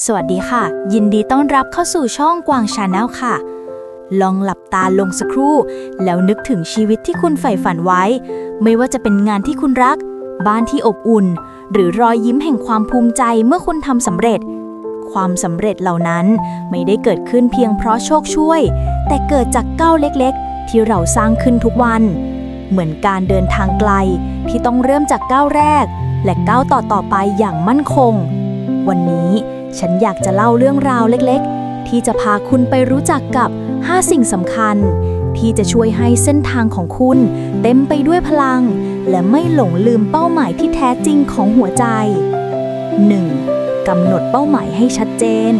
สวัสดีค่ะ ยินดีต้อนรับเข้าสู่ช่องกวางชาแนลค่ะ ลองหลับตาลงสักครู่ แล้วนึกถึงชีวิตที่คุณใฝ่ฝันไว้ ไม่ว่าจะเป็นงานที่คุณรัก บ้านที่อบอุ่น หรือรอยยิ้มแห่งความภูมิใจเมื่อคุณทำสำเร็จ ความสำเร็จเหล่านั้นไม่ได้เกิดขึ้นเพียงเพราะโชคช่วย แต่เกิดจากก้าวเล็กๆ ที่เราสร้างขึ้นทุกวัน เหมือนการเดินทางไกลที่ต้องเริ่มจากก้าวแรก และก้าวต่อๆไปอย่างมั่นคง วันนี้ ฉันอยากจะเล่าเรื่องราวเล็กๆ ที่จะพาคุณไปรู้จักกับ 5 สิ่งสำคัญ ที่จะช่วยให้เส้นทางของคุณเต็มไปด้วยพลัง และไม่หลงลืมเป้าหมายที่แท้จริงของหัวใจ 1. กำหนดเป้าหมายให้ชัดเจน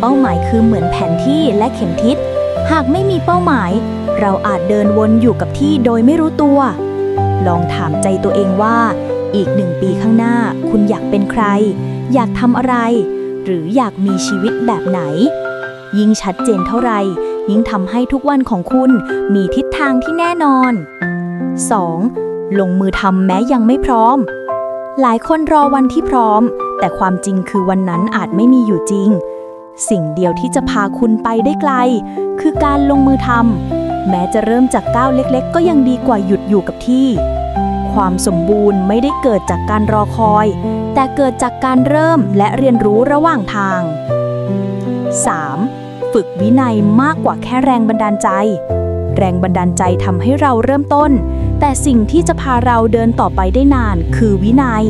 เป้าหมายคือเหมือนแผนที่และเข็มทิศ หากไม่มีเป้าหมาย เราอาจเดินวนอยู่กับที่โดยไม่รู้ตัว ลองถามใจตัวเองว่า อีกหนึ่งปีข้างหน้า คุณอยากเป็นใคร อยากทำอะไร หรืออยากมีชีวิตแบบไหน ยิ่งชัดเจนเท่าไหร่ยิ่งทำให้ทุกวันของคุณมีทิศทางที่แน่นอน 2. ลงมือทำแม้ยังไม่พร้อม หลายคนรอวันที่พร้อม แต่ความจริงคือวันนั้นอาจไม่มีอยู่จริง สิ่งเดียวที่จะพาคุณไปได้ไกล คือการลงมือทำ แม้จะเริ่มจากก้าวเล็กๆ ก็ยังดีกว่าหยุดอยู่กับที่ ความสมบูรณ์ไม่ได้เกิดจากการรอคอย แต่เกิดจากการเริ่มและเรียนรู้ระหว่างทาง 3. ฝึกวินัยมากกว่าแค่แรงบันดาลใจ แรงบันดาลใจทำให้เราเริ่มต้น แต่สิ่งที่จะพาเราเดินต่อไปได้นานคือวินัย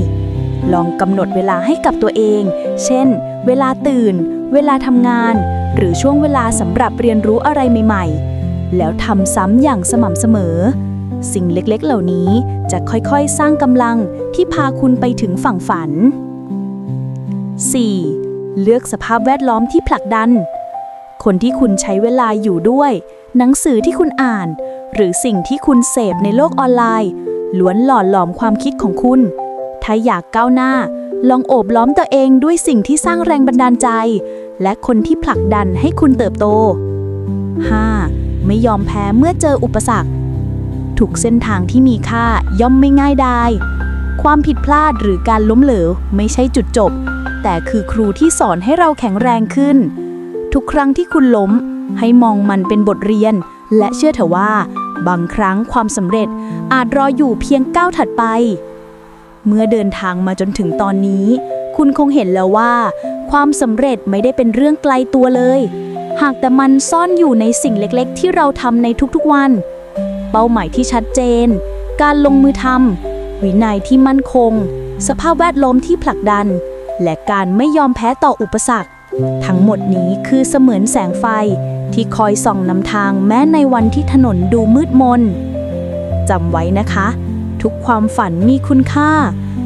ลองกำหนดเวลาให้กับตัวเอง เช่น เวลาตื่น เวลาทำงาน หรือช่วงเวลาสำหรับเรียนรู้อะไรใหม่ ๆ แล้วทำซ้ำอย่างสม่ำเสมอ สิ่งเล็กๆเหล่านี้จะค่อยๆ สร้างกำลังที่พาคุณไปถึงฝั่งฝัน 4. เลือกสภาพแวดล้อมที่ผลักดัน คนที่คุณใช้เวลาอยู่ด้วย หนังสือที่คุณอ่าน หรือสิ่งที่คุณเสพในโลกออนไลน์ ล้วนหล่อหลอมความคิดของคุณ ถ้าอยากก้าวหน้า ลองโอบล้อมตัวเองด้วยสิ่งที่สร้างแรงบันดาลใจ และคนที่ผลักดันให้คุณเติบโต 5. ไม่ยอมแพ้เมื่อเจออุปสรรค ทุกเส้นทางที่มีค่าย่อมไม่ง่ายได้ความผิดพลาดหรือการล้มเหลวไม่ใช่จุดจบ แต่คือครูที่สอนให้เราแข็งแรงขึ้น ทุกครั้งที่คุณล้ม ให้มองมันเป็นบทเรียน และเชื่อเถอะว่า บางครั้งความสำเร็จอาจรออยู่เพียงก้าวถัดไป เมื่อเดินทางมาจนถึงตอนนี้ คุณคงเห็นแล้วว่า ความสำเร็จไม่ได้เป็นเรื่องไกลตัวเลย หากแต่มันซ่อนอยู่ในสิ่งเล็กๆ ที่เราทำในทุกๆวัน เป้าหมายที่ชัดเจน การลงมือทำวินัยที่มั่นคง สภาพแวดล้อมที่ผลักดัน และการไม่ยอมแพ้ต่ออุปสรรค ทั้งหมดนี้คือเสมือนแสงไฟที่คอยส่องนำทางแม้ในวันที่ถนนดูมืดมนจำไว้นะคะ ทุกความฝันมีคุณค่า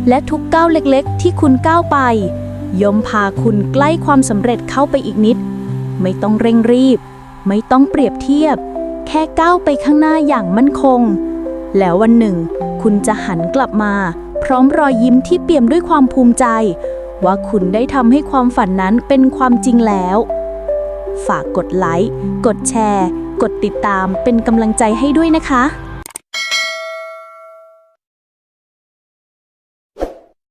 และทุกก้าวเล็กๆ ที่คุณก้าวไปย่อมพาคุณใกล้ความสำเร็จเข้าไปอีกนิด ไม่ต้องเร่งรีบ ไม่ต้องเปรียบเทียบ แค่ก้าวไปข้างหน้าอย่างมั่นคง แล้ววันหนึ่ง คุณจะหันกลับมา พร้อมรอยยิ้มที่เปี่ยมด้วยความภูมิใจ ว่าคุณได้ทำให้ความฝันนั้นเป็นความจริงแล้ว ฝากกดไลค์ กดแชร์ กดติดตามเป็นกำลังใจให้ด้วยนะคะ